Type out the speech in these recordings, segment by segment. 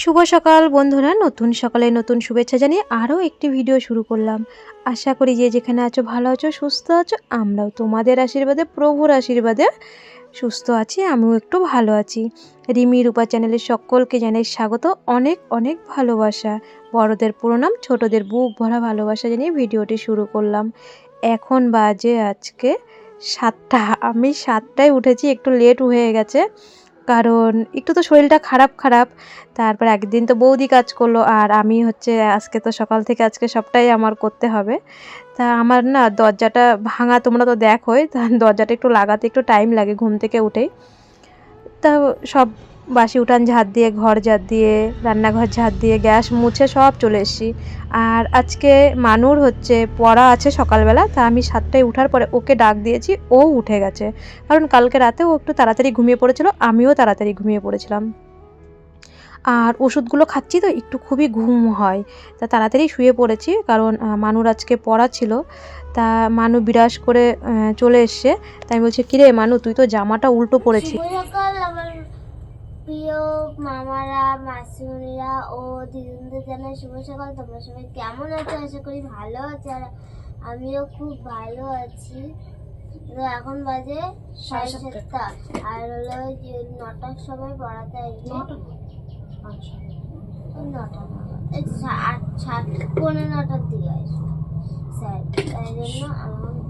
শুভ সকাল বন্ধুরা, নতুন সকালে নতুন শুভেচ্ছা জানিয়ে আরও একটি ভিডিও শুরু করলাম। আশা করি যে যেখানে আছো ভালো আছো, সুস্থ আছো, আমরাও তোমাদের আশীর্বাদে, প্রভুর আশীর্বাদে সুস্থ আছি, আমিও একটু ভালো আছি। রিমি রূপা চ্যানেলের সকলকে জানাই স্বাগত, অনেক অনেক ভালোবাসা। বড়দের প্রণাম ছোটদের বুক ভরা ভালোবাসা জানিয়ে ভিডিওটি শুরু করলাম। এখন বাজে আজকে সাতটা, আমি সাতটায় উঠেছি, একটু লেট হয়ে গেছে। কারণ একটু তো শরীরটা খারাপ খারাপ। তারপর একদিন তো বৌদি কাজ করল আর আমি হচ্ছে আজকে তো সকাল থেকে আজকে সবটাই আমার করতে হবে। তা আমার না দরজাটা ভাঙা তোমরা তো দেখোই, তা দরজাটা একটু লাগাতে একটু টাইম লাগে ঘুম থেকে উঠেই। তা সব বাসি উঠান ঝাড় দিয়ে, ঘর ঝাড় দিয়ে, রান্নাঘর ঝাড় দিয়ে, গ্যাস মুছে সব চলে এসেছি। আর আজকে মানুর হচ্ছে, পড়া আছে সকালবেলা, তা আমি সাতটায় উঠার পরে ওকে ডাক দিয়েছি, ও উঠে গেছে। কারণ কালকে রাতে ও একটু তাড়াতাড়ি ঘুমিয়ে পড়েছিল, আমিও তাড়াতাড়ি ঘুমিয়ে পড়েছিলাম। আর ওষুধগুলো খাচ্ছি তো, একটু খুবই ঘুম হয়। তা তাড়াতাড়ি শুয়ে পড়েছি, কারণ মানুর আজকে পড়া ছিল। তা মানু বিরাস করে চলে এসছে। তাই বলছি, কিরে মানু, তুই তো জামাটা উল্টো পড়েছিস প্রিয় মামারা মাসিমণিরা ও দিদিদের জানাই শুভ সকাল। তোমরা সবাই কেমন আছো? আশা করি ভালো আছো আর আমিও খুব ভালো আছি। তো এখন বাজে সাড়ে সাতটা। আর হলো যে নটার সময় পড়াতে আসবে। নটা? সা- আট সাত পৌনে নটার দিকে আসবে। স্যার তাই জন্য আমার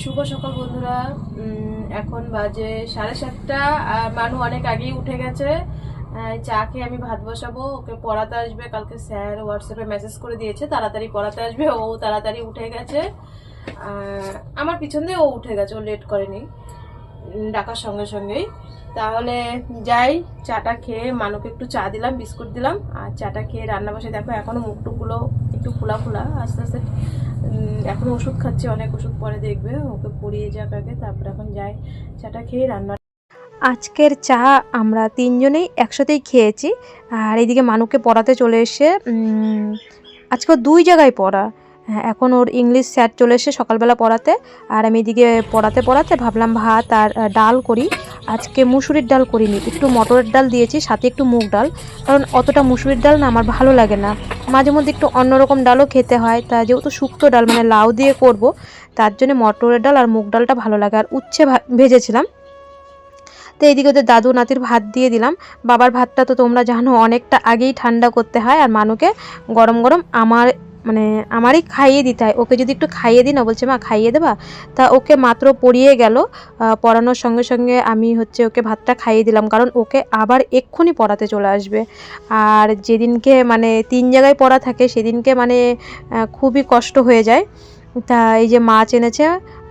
শুভ সকাল বন্ধুরা। এখন বাজে সাড়ে সাতটা মানু অনেক আগেই উঠে গেছে। চা খেয়ে আমি ভাত বসাবো, ওকে পড়াতে আসবে, কালকে স্যার হোয়াটসঅ্যাপে মেসেজ করে দিয়েছে, তাড়াতাড়ি পড়াতে আসবে, ও তাড়াতাড়ি উঠে গেছে। আমার পিছন দিয়ে ও উঠে গেছে, ও লেট করেনি ডাকার সঙ্গে সঙ্গেই। তাহলে যাই, চাটা খেয়ে মানুকে একটু চা দিলাম, বিস্কুট দিলাম, আর চাটা খেয়ে রান্না বসে দেখো এখনও মুখ টুকগুলো একটু ফুলা ফুলা, আস্তে আস্তে এখন ওষুধ খাচ্ছি অনেক ওষুধ পরে দেখবে ওকে পড়িয়ে যাক আগে তারপর এখন যাই চাটা খেয়ে রান্না আজকের চা আমরা তিনজনেই একসাথেই খেয়েছি আর এইদিকে মানুকে পড়াতে চলে এসে আজকে দুই জায়গায় পড়া। হ্যাঁ, এখন ওর ইংলিশ স্যার চলে এসে সকালবেলা পড়াতে আর আমি এদিকে পড়াতে পড়াতে ভাবলাম ভাত আর ডাল করি। আজকে মুসুরির ডাল করিনি, একটু মটরের ডাল দিয়েছি, সাথে একটু মুগ ডাল, কারণ অতটা মুসুরির ডাল না আমার ভালো লাগে না। মাঝে মধ্যে একটু অন্যরকম ডালও খেতে হয়, তা যেহেতু শুক্তো ডাল মানে লাউ দিয়ে করব, তার জন্য মটরের ডাল আর মুগ ডালটা ভালো লাগে, আর উচ্ছে ভেজেছিলাম। তো এইদিকে ওদের দাদু নাতির ভাত দিয়ে দিলাম। বাবার ভাতটা তো তোমরা জানো, অনেকটা আগেই ঠান্ডা করতে হয়, আর মানুকে গরম গরম আমার মানে আমারই খাইয়ে দিতে হয়। ওকে যদি একটু খাইয়ে দিই না বলছে মা খাইয়ে দেবা? তা ওকে মাত্র পড়িয়ে গেল। পড়ানোর সঙ্গে সঙ্গে আমি হচ্ছে ওকে ভাতটা খাইয়ে দিলাম। কারণ ওকে আবার এক্ষুনি পড়াতে চলে আসবে। আর যেদিনকে মানে তিন জায়গায় পড়া থাকে, সেদিনকে মানে খুবই কষ্ট হয়ে যায়। তা এই যে মাছ এনেছে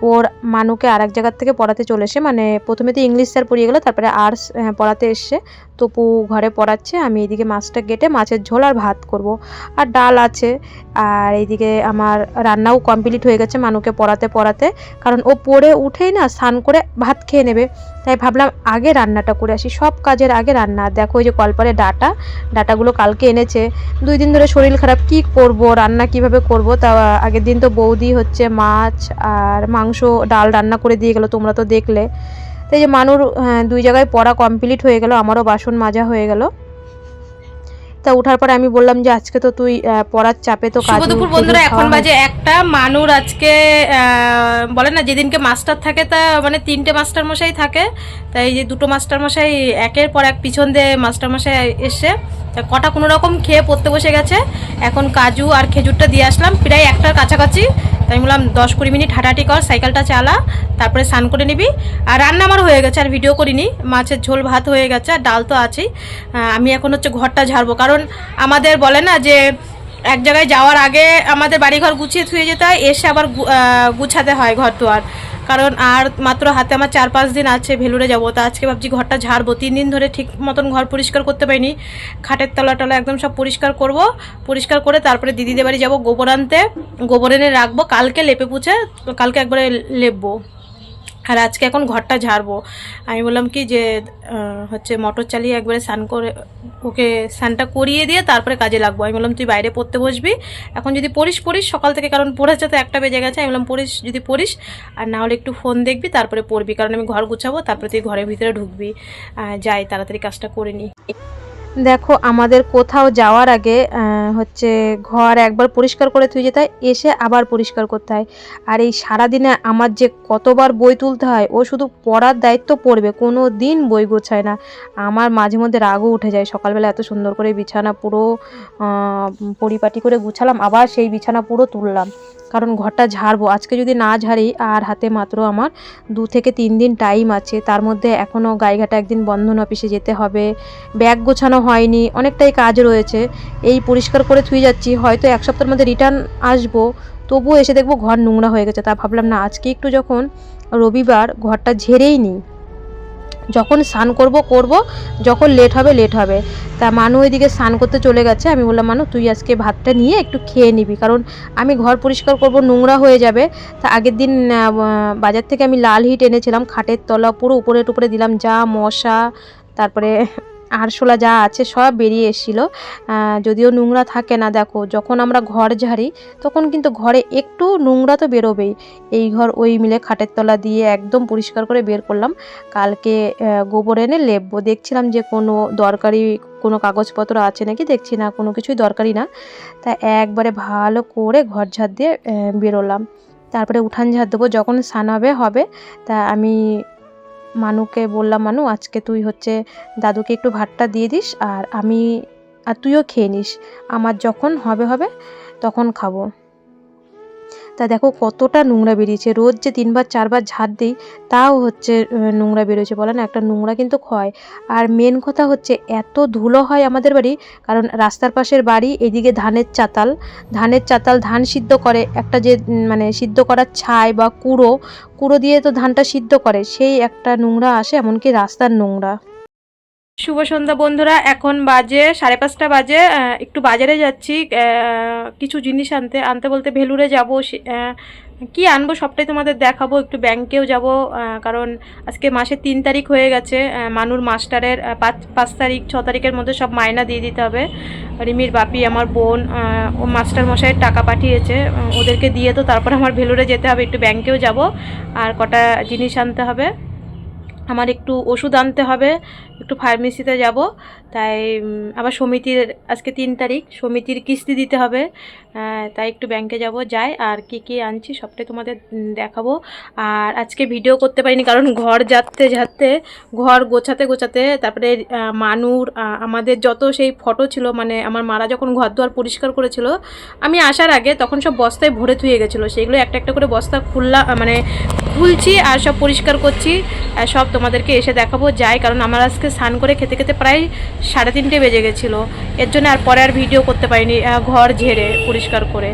ওর মানুকে আর এক জায়গার থেকে পড়াতে চলে এসে মানে প্রথমে তো ইংলিশ স্যার পড়িয়ে গেলো, তারপরে আর্টস পড়াতে এসছে। তপু ঘরে পড়াচ্ছে, আমি এদিকে মাছটা কেটে মাছের ঝোল আর ভাত করব। আর ডাল আছে, আর এইদিকে আমার রান্নাও কমপ্লিট হয়ে গেছে মানুকে পড়াতে পড়াতে, কারণ ও পড়ে উঠেই না স্নান করে ভাত খেয়ে নেবে। তাই ভাবলাম আগে রান্নাটা করে আসি, সব কাজের আগে রান্না। দেখো ওই যে কলপারে ডাটা, ডাটাগুলো কালকে এনেছে। দুই দিন ধরে শরীর খারাপ, কি করব, রান্না কীভাবে করব? তা আগের দিন তো বৌদি হচ্ছে মাছ আর মাংস, ডাল রান্না করে দিয়ে গেলো, তোমরা তো দেখলে। তো এই যে মানুর হ্যাঁ, দুই জায়গায় পড়া কমপ্লিট হয়ে গেল আমারও বাসন মাজা হয়ে গেল। তা উঠার পরে আমি বললাম যে আজকে তো তুই পড়ার চাপে তো কাজ দুপুর বন্ধুরা এখন বাজে একটা। মানুর আজকে বলে না যেদিনকে মাস্টার থাকে তা মানে তিনটে মাস্টার মশাই থাকে। তাই এই যে দুটো মাস্টার মশাই একের পর এক পিছন দিয়ে মাস্টার মশাই এসে তা কটা কোনো রকম খেয়ে পড়তে বসে গেছে। এখন কাজু আর খেজুরটা দিয়ে আসলাম প্রায় একটার কাছাকাছি। আমি বললাম, দশ কুড়ি মিনিট হাঁটাহাঁটি কর, সাইকেলটা চালা, তারপরে স্নান করে নিবি। আর রান্না আমার হয়ে গেছে, আর ভিডিও করিনি। মাছের ঝোল, ভাত হয়ে গেছে, আর ডাল তো আছেই। আমি এখন হচ্ছে ঘরটা ঝাড়বো। কারণ আমাদের বলে না যে, এক জায়গায় যাওয়ার আগে আমাদের বাড়িঘর গুছিয়ে থুয়ে যেতে হয়, এসে আবার গুছাতে হয় ঘর দুয়ার। কারণ আর মাত্র হাতে আমার চার পাঁচ দিন আছে ভেলুরে যাব। তা আজকে ভাবছি ঘরটা ঝাড়বো। তিন দিন ধরে ঠিক মতন ঘর পরিষ্কার করতে পারিনি। খাটের তলা টলা একদম সব পরিষ্কার করব। পরিষ্কার করে তারপরে দিদিদের বাড়ি যাব গোবর আনতে। গোবর এনে রাখব। কালকে লেপে পুছে, কালকে একবারে লেপবো। আর আজকে এখন ঘরটা ঝাড়বো। আমি বললাম কি যে হচ্ছে মোটর চালিয়ে একবারে স্নান করে, ওকে স্নানটা করিয়ে দিয়ে তারপরে কাজে লাগবো। আমি বললাম, তুই বাইরে পড়তে বসবি। এখন যদি পড়িস পড়িস। সকাল থেকে কারণ পড়েছে তো একটা বেজে গেছে। আমি বললাম, পড়িস, যদি পড়িস, আর না হলে একটু ফোন দেখবি, তারপরে পড়বি। কারণ আমি ঘর গুছাবো, তারপরে তুই ঘরের ভিতরে ঢুকবি। যাই, তাড়াতাড়ি কাজটা করে নিই দেখো, আমাদের কোথাও যাওয়ার আগে হচ্ছে ঘর একবার পরিষ্কার করে তুই যেতে হয়, এসে আবার পরিষ্কার করতে হয়। আর এই সারাদিনে আমার যে কতবার বই তুলতে হয়, ও শুধু পড়ার দায়িত্ব পড়বে, কোনো দিন বই গোছায় না। আমার মাঝে মধ্যে রাগও উঠে যায়, সকালবেলা এত সুন্দর করে বিছানা পুরো পরিপাটি করে গুছালাম, আবার সেই বিছানা পুরো তুললাম। কারণ ঘরটা ঝাড়বো। আজকে যদি না ঝাড়ি, আর হাতে মাত্র আমার দু থেকে তিন দিন টাইম আছে, তার মধ্যে এখনও গাইঘাটা একদিন বন্ধন অফিসে যেতে হবে। ব্যাগ গোছানো হয়নি, অনেকটাই কাজ রয়েছে। এই পরিষ্কার করে থুয়ে যাচ্ছি, হয়তো এক সপ্তাহের মধ্যে রিটার্ন আসব। তবুও এসে দেখব ঘর নোংরা হয়ে গেছে। তা ভাবলাম না, আজকে একটু যখন রবিবার ঘরটা ঝেড়েই নিই। যখন স্নান করব করব, যখন লেট হবে লেট হবে। তা মানু ওইদিকে স্নান করতে চলে গেছে। আমি বললাম, মানু, তুই আজকে ভাতটা নিয়ে একটু খেয়ে নিবি। কারণ আমি ঘর পরিষ্কার করব, নোংরা হয়ে যাবে। তা আগের দিন বাজার থেকে আমি লাল হিট এনেছিলাম। খাটের তলা পুরো উপরে টুপরে দিলাম। যা মশা, তারপরে আরশোলা যা আছে সব বেরিয়ে এসেছিল। যদিও নোংরা থাকে না, দেখো, যখন আমরা ঘর ঝাড়ি, তখন কিন্তু ঘরে একটু নোংরা তো বেরোবেই। এই ঘর ওই মিলে খাটের তলা দিয়ে একদম পরিষ্কার করে বের করলাম। কালকে গোবর এনে লেপবো। দেখছিলাম যে কোনো দরকারি কোনো কাগজপত্র আছে নাকি? দেখছি না, কোনো কিছুই দরকারি না। তা একবারে ভালো করে ঘর ঝাড় দিয়ে বেরোলাম। তারপরে উঠান ঝাড় দেবো, যখন স্নান হবে হবে, তা আমি মানুকে বললাম, মানু, আজকে তুই হচ্ছে দাদুকে একটু ভাতটা দিয়ে দিস আর আমি আর তুইও খেয়ে নিস। আমার যখন হবে হবে তখন খাব। তা দেখো কতটা নোংরা বেরিয়েছে। রোজ যে তিনবার, চারবার ঝাড় দিই, তাও হচ্ছে নোংরা বেরোচ্ছে বলে না, একটা নোংরা কিন্তু ক্ষয়। আর মেন কথা হচ্ছে এত ধুলো হয় আমাদের বাড়ি, কারণ রাস্তার পাশের বাড়ি এদিকে ধানের চাতাল। ধানের চাতাল ধান সিদ্ধ করে একটা যে মানে সিদ্ধ করার ছাই বা কুড়ো কুড়ো দিয়ে তো ধানটা সিদ্ধ করে, সেই একটা নোংরা আসে, এমনকি রাস্তার নোংরা। শুভ সন্ধ্যা বন্ধুরা, এখন বাজে, সাড়ে পাঁচটা বাজে একটু বাজারে যাচ্ছি কিছু জিনিস আনতে আনতে বলতে ভেলুরে যাব কি আনব সবটাই তোমাদের দেখাবো, একটু ব্যাংকেও যাব কারণ আজকে মাসে তিন তারিখ হয়ে গেছে মানুর মাস্টারের পাঁচ পাঁচ তারিখ, ছ তারিখের মধ্যে সব মায়না দিয়ে দিতে হবে, রিমির বাপি, আমার বোন ও মাস্টার মশাইয়ের টাকা পাঠিয়েছে ওদেরকে দিয়ে তো তারপর আমার ভেলুরে যেতে হবে, একটু ব্যাংকেও যাব, আর কটা জিনিস আনতে হবে, আমার একটু ওষুধ আনতে হবে একটু ফার্মেসিতে যাব। তাই আবার সমিতির, আজকে তিন তারিখ, সমিতির কিস্তি দিতে হবে। তাই একটু ব্যাংকে যাব, যাই আর কি কি আনছি সবটাই তোমাদের দেখাবো। আর আজকে ভিডিও করতে পারিনি কারণ ঘর যাতে যাতে ঘর গোছাতে গোছাতে, তারপরে মানুর আমাদের যত সেই ফটো ছিল মানে আমার মারা যখন ঘর দুয়ার পরিষ্কার করেছিল, আমি আসার আগে তখন সব বস্তায় ভরে থুয়ে গেছিল। সেগুলো একটা একটা করে বস্তা খুললা মানে খুলছি আর সব পরিষ্কার করছি। আর সব তোমাদেরকে এসে দেখাবো, যাই, কারণ আমার আজকে স্নান করে খেতে খেতে প্রায় সাড়ে তিনটে বেজে গেছিল। এর জন্য আর পরে আর ভিডিও করতে পারিনি ঘর ঝেড়ে পরিষ্কার করে।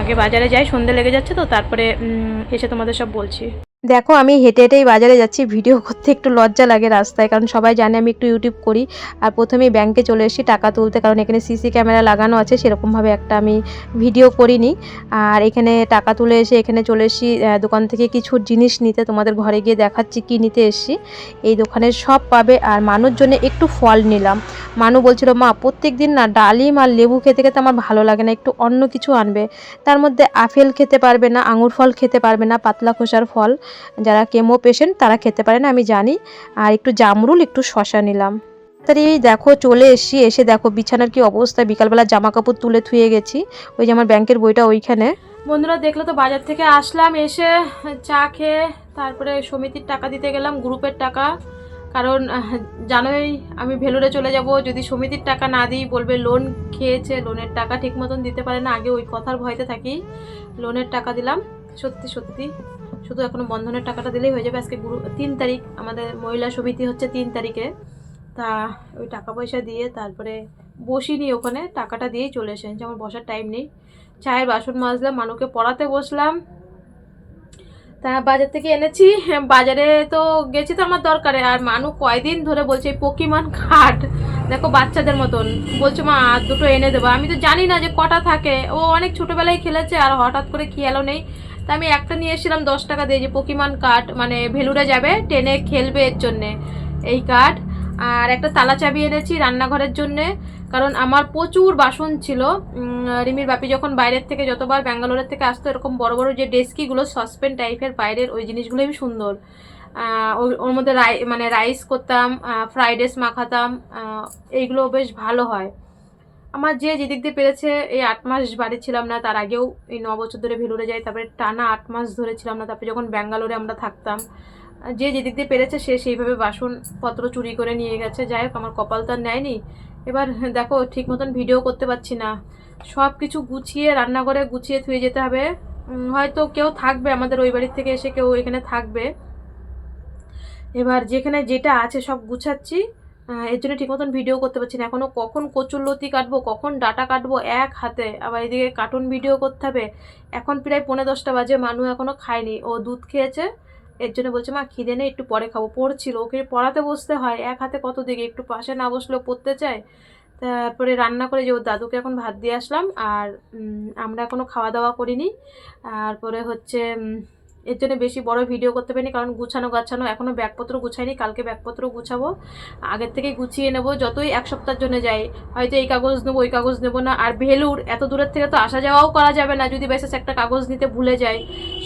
আগে বাজারে যাই, সন্ধে লেগে যাচ্ছে তো, তারপরে এসে তোমাদের সব বলছি। দেখো, আমি হেঁটে হেঁটেই বাজারে যাচ্ছি, ভিডিও করতে একটু লজ্জা লাগে রাস্তায়, কারণ সবাই জানে আমি একটু ইউটিউব করি। আর প্রথমে ব্যাংকে চলে এসেছি টাকা তুলতে, কারণ এখানে সিসি ক্যামেরা লাগানো আছে, সেরকমভাবে একটা আমি ভিডিও করিনি। আর এখানে টাকা তুলে এসে এখানে চলে এসেছি দোকান থেকে কিছু জিনিস নিতে, তোমাদের ঘরে গিয়ে দেখাচ্ছি কি নিতে এসেছি। এই দোকানে সব পাবে, আর মানুষ জন্য একটু ফল নিলাম। মানু বলছিল, মা প্রত্যেক দিন না ডালিম আর লেবু খেতে খেতে আমার ভালো লাগে না, একটু অন্য কিছু আনবে। তার মধ্যে আপেল খেতে পারবে না, আঙুর ফল খেতে পারবে না, পাতলা খোসার ফল। যারা কেমো পেশেন্ট তারা খেতে পারে না, আমি জানি। আর একটু জামরুল, একটু শশা নিলাম। তাড়াতাড়ি দেখো, চলে এসছি, এসে দেখো বিছানার কি অবস্থা। বিকালবেলা জামা কাপড় তুলে থুয়ে গেছি। ওই যে আমার ব্যাংকের বইটা ওইখানে। বন্ধুরা, দেখলে তো বাজার থেকে আসলাম, এসে চা খেয়ে তারপরে সমিতির টাকা দিতে গেলাম, গ্রুপের টাকা। কারণ, জানোই, আমি ভেলুরে চলে যাব। যদি সমিতির টাকা না দিই, বলবে লোন খেয়েছে লোনের টাকা ঠিক মতন দিতে পারে না। আগে ওই কথার ভয়তে থাকি। লোনের টাকা দিলাম। সত্যি সত্যি। শুধু এখনও বন্ধনের টাকাটা দিলেই হয়ে যাবে। আজকে গুরু তিন তারিখ আমাদের মহিলা সমিতি হচ্ছে তিন তারিখে। তা ওই টাকা পয়সা দিয়ে তারপরে বসিনি ওখানে টাকাটা দিয়েই চলে এসেছি। আমার বসার টাইম নেই। চায়ের বাসন মাজলাম মানুকে পড়াতে বসলাম। তা বাজার থেকে এনেছি। হ্যাঁ, বাজারে তো গেছি তো আমার দরকারে। আর মানু কয়দিন ধরে বলছে পকিমান খাট দেখো বাচ্চাদের মতন। বলছে মা দুটো এনে দেবো। আমি তো জানি না যে কটা থাকে। ও অনেক ছোটোবেলায় খেলেছে আর হঠাৎ করে খেয়ালও নেই। তা আমি একটা নিয়ে এসেছিলাম দশ টাকা দিয়ে, যে পকিমান কাঠ মানে ভেলুরে যাবে টেনে খেলবে এর জন্যে এই কাঠ আর একটা তালা চাবি এনেছি রান্নাঘরের জন্যে, কারণ আমার প্রচুর বাসন ছিল। রিমির বাপি যখন বাইরের থেকে যতবার ব্যাঙ্গালোরের থেকে আসতো, এরকম বড় বড় যে ডেস্কিগুলো সসপেন টাইপের বাইরের ওই জিনিসগুলোই সুন্দর। ওর ওর মধ্যে রাই মানে রাইস করতাম ফ্রাইড রাইস মাখাতাম এইগুলো বেশ ভালো হয়। আমার যে যেদিক দিয়ে পেরেছে, এই আট মাস বাড়ি ছিলাম না, তার আগেও এই ন বছর ধরে ভেলুরে যাই, তারপরে টানা আট মাস ধরে ছিলাম না, তারপরে যখন ব্যাঙ্গালোরে আমরা থাকতাম, যে যেদিক দিয়ে পেরেছে, সে সেইভাবে বাসনপত্র চুরি করে নিয়ে গেছে। যাই হোক, আমার কপাল তো আর নেয়নি। এবার দেখো, ঠিক মতন ভিডিও করতে পারছি না। সব কিছু গুছিয়ে, রান্নাঘরে গুছিয়ে থুয়ে যেতে হবে। হয়তো কেউ থাকবে আমাদের ওই বাড়ির থেকে এসে, কেউ এখানে থাকবে। এবার যেখানে যেটা আছে সব গুছাচ্ছি। এর জন্য ঠিক মতন ভিডিও করতে পারছি না। এখনও কখন কচুর লতি কাটবো, কখন ডাটা কাটবো এক হাতে। আবার এদিকে কার্টুন ভিডিও করতে হবে। এখন প্রায় পৌনে দশটা বাজে, মানু এখনও খায়নি। ও দুধ খেয়েছে, এর জন্য বলছে, মা, খিদে নেই, একটু পরে খাব। পড়ছিল, ওকে পড়াতে বসতে হয়। এক হাতে কত দিকে? একটু পাশে না বসলেও পড়তে চায়। তারপরে রান্না করে যে, ওর দাদুকে এখন ভাত দিয়ে আসলাম, আর আমরা এখনও খাওয়া দাওয়া করিনি। তারপরে হচ্ছে এর জন্য বেশি বড় ভিডিও করতে পারিনি, কারণ গুছানো গাছানো এখনও ব্যাগপত্র গুছাইনি, কালকে ব্যাগপত্র গুছাবো। আগের থেকে গুছিয়ে নেব, যতই এক সপ্তাহের জন্য যাই, হয়তো এই কাগজ নেব, ওই কাগজ নেব না। আর ভেলুর, এত দূরের থেকে তো আসা যাওয়াও করা যাবে না, যদি বেশ একটা কাগজ নিতে ভুলে যাই।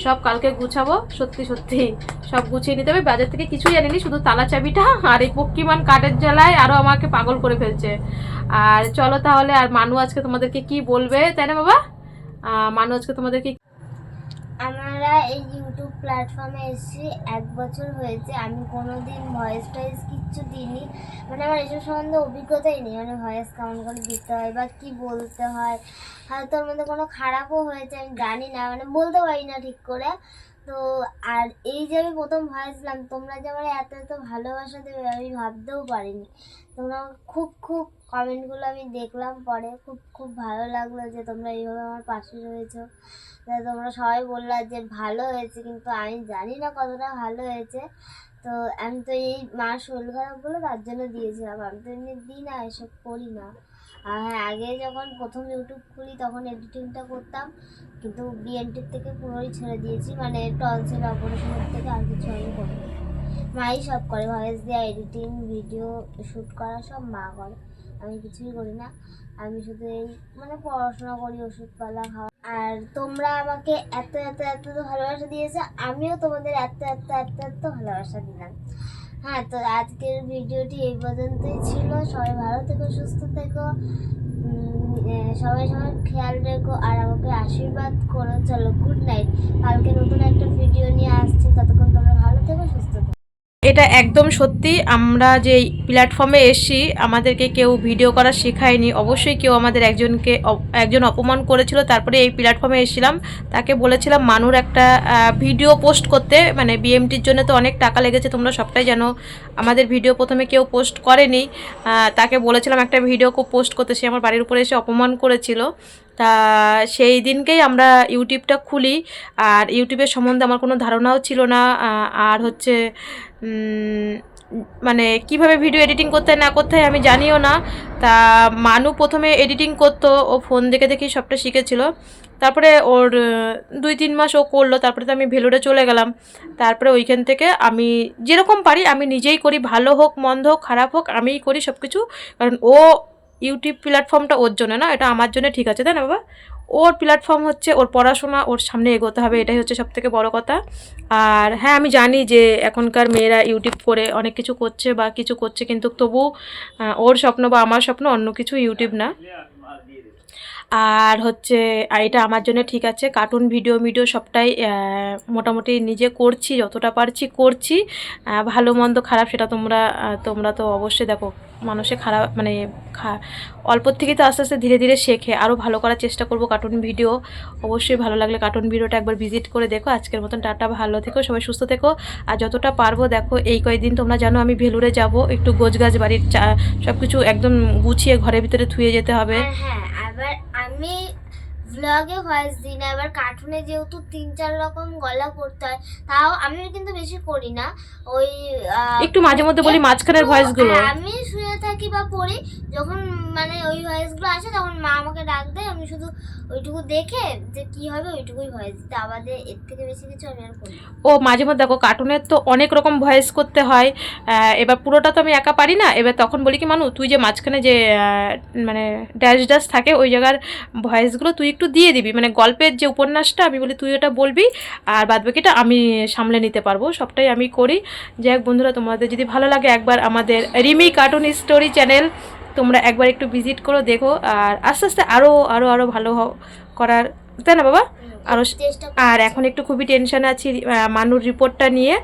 সব কালকে গুছাবো, সত্যি সত্যি। সব গুছিয়ে নিতে হবে, বাজার থেকে কিছুই আনিনি, শুধু তালা চাবিটা আর এই পক্ষিমান কাঠের জ্বালায় আরও আমাকে পাগল করে ফেলছে। আর চলো তাহলে, আর মানু আজকে তোমাদেরকে কি বলবে, তাই না বাবা? মানু আজকে তোমাদেরকে আমরা এই প্ল্যাটফর্মে এসেছি এক বছর হয়েছে, আমি কোনো দিন ভয়েস টয়েস কিচ্ছু দিইনি। মানে আমার এসব সম্বন্ধে অভিজ্ঞতাই নেই মানে ভয়েস কেমন করে দিতে হয় বা কী বলতে হয়। হয়তো ওর মধ্যে কোনো খারাপও হয়েছে, আমি জানি না মানে বলতে পারি না ঠিক করে। তো আর এই যে আমি প্রথম ভয়েস দিলাম তোমরা যে আমার এত এত ভালোবাসা দেবে, আমি ভাবতেও পারিনি। তোমরা খুব খুব কমেন্টগুলো আমি দেখলাম পরে। খুব খুব ভালো লাগল যে তোমরা এইভাবে আমার পাশে রয়েছো। তোমরা সবাই বললা যে ভালো হয়েছে, কিন্তু আমি জানি না কতটা ভালো হয়েছে। তো আমি তো এই মার শরীর খারাপ বলে তার জন্য দিয়েছিলাম। আমি তো এমনি দিই না, এসব করি না। আর আগে যখন প্রথম ইউটিউব খুলি, তখন এডিটিংটা করতাম। কিন্তু বিএনটির থেকে পুরোই ছেড়ে দিয়েছি। মানে টলসের অপারেশনের থেকে আর কিছু আমি করি মাই সব করে। ভয়েস দেওয়া এডিটিং ভিডিও শ্যুট করা সব মা করে। আমি কিছুই করি না। আমি শুধু এই মানে পড়াশোনা করি ওষুধপালা খাওয়া। আর তোমরা আমাকে এত এত এত ভালোবাসা দিয়েছ। আমিও তোমাদের এত এত এত এত ভালোবাসা দিলাম। হ্যাঁ তো আজকের ভিডিওটি এই পর্যন্তই ছিল। সবাই ভালো থেকো, সুস্থ থেকো। সবাই সবাই খেয়াল রেখো আর আমাকে আশীর্বাদ করো। চলো গুড নাইট কালকে নতুন একটা ভিডিও নিয়ে আসছি। ততক্ষণ তোমরা ভালো থেকো, সুস্থ থেকো। এটা একদম সত্যি, আমরা যে প্ল্যাটফর্মে এসছি, আমাদেরকে কেউ ভিডিও করা শেখায়নি। অবশ্যই কেউ আমাদের একজনকে একজন অপমান করেছিল, তারপরে এই প্ল্যাটফর্মে এসেছিলাম। তাকে বলেছিলাম, মানুর একটা ভিডিও পোস্ট করতে। মানে বিএমটির জন্য তো অনেক টাকা লেগেছে, তোমরা সবটাই জানো। আমাদের ভিডিও প্রথমে কেউ পোস্ট করেনি। তাকে বলেছিলাম, একটা ভিডিও পোস্ট করতে। সে আমার বাড়ির উপরে এসে অপমান করেছিল। তা সেই দিনকেই আমরা ইউটিউবটা খুলি। আর ইউটিউবের সম্বন্ধে আমার কোনো ধারণাও ছিল না। আর হচ্ছে মানে কীভাবে ভিডিও এডিটিং করতে না করতে আমি জানিও না। তা মানু প্রথমে এডিটিং করতো, ও ফোন দেখে দেখেই সবটা শিখেছিল। তারপরে ওর দুই তিন মাস ও করল, তারপরে তো আমি ভেলোরে চলে গেলাম। তারপরে ওইখান থেকে আমি যেরকম পারি আমি নিজেই করি, ভালো হোক, মন্দ হোক, খারাপ হোক, আমিই করি সব কিছু কারণ ও ইউটিউব প্ল্যাটফর্মটা ওর জন্য না, এটা আমার জন্য ঠিক আছে, তাই না বাবা? ওর প্ল্যাটফর্ম হচ্ছে ওর পড়াশোনা, ওর সামনে এগোতে হবে, এটাই হচ্ছে সব থেকে বড় কথা। আর হ্যাঁ আমি জানি যে এখনকার মেয়েরা ইউটিউব করে অনেক কিছু করছে বা কিছু করছে, কিন্তু তবু ওর স্বপ্ন বা আমার স্বপ্ন অন্য কিছু ইউটিউব না। আর হচ্ছে এটা আমার জন্য ঠিক আছে কার্টুন ভিডিও ভিডিও সবটাই মোটামুটি নিজে করছি, যতটা পারছি করছি ভালো, মন্দ, খারাপ সেটা তোমরা তোমরা তো অবশ্যই দেখো। মানুষে খারাপ মানে অল্প থেকেই তো আস্তে আস্তে ধীরে ধীরে শেখে। আরও ভালো করার চেষ্টা করব কার্টুন ভিডিও অবশ্যই ভালো লাগলে কার্টুন ভিডিওটা একবার ভিজিট করে দেখো। আজকের মতন টাটা ভালো থেকো সবাই সুস্থ থেকো। আর যতটা পারব দেখো এই কয়েকদিন তোমরা জানো আমি ভেলুরে যাব। একটু গোছগাছ বাড়ির চা সব কিছু একদম গুছিয়ে ঘরের ভিতরে থুয়ে যেতে হবে। হ্যাঁ আবার আমি ভ্লগে ভয়েস দিই না। এবার কার্টুনে যেহেতু তিন চার রকম গলা করতে হয় তাও আমি কিন্তু বেশি করি না। ওই একটু মাঝে মধ্যে বলি মাঝখানের ভয়েসগুলো হ্যাঁ, আমি থাকি বা পড়ি যখন মানে ওই ভয়েসগুলো আসে, তখন মা আমাকে ডাক দেয়, আমি শুধু ওইটুকু দেখে যে কি হবে ওইটুকুই ভয়েস দিতে। আমাদের এর থেকে বেশি কিছু আমি আর ও, মাঝে মধ্যে দেখো কার্টুনের তো অনেক রকম ভয়েস করতে হয়। এবার পুরোটা তো আমি একা পারি না। এবার তখন বলি কি, মানু, তুই যে মাঝখানে যে মানে ড্যাশ ড্যাশ থাকে, ওই জায়গার ভয়েসগুলো তুই একটু দিয়ে দিবি। মানে গল্পের যে উপন্যাসটা, আমি বলি, তুই ওটা বলবি, আর বাদবাকিটা আমি সামলে নিতে পারব। সবটাই আমি করি। যাই হোক বন্ধুরা, তোমাদের যদি ভালো লাগে, একবার আমাদের রিমি কার্টুন স্টোরি চ্যানেল তোমরা একবার একটু ভিজিট করো দেখো আর আস্তে আস্তে আরও আরও আরও ভালো করার তাই না বাবা? আরও আর এখন একটু খুবই টেনশনে আছি মানুর রিপোর্টটা নিয়ে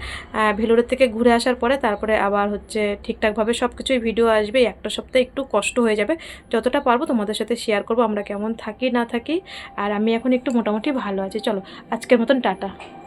ভেলোরের থেকে ঘুরে আসার পরে তারপরে আবার হচ্ছে ঠিকঠাকভাবে সব কিছুই ভিডিও আসবে একটা সপ্তাহে একটু কষ্ট হয়ে যাবে যতটা পারব তোমাদের সাথে শেয়ার করব আমরা কেমন থাকি না থাকি আর আমি এখন একটু মোটামুটি ভালো আছি চলো আজকের মতন টাটা।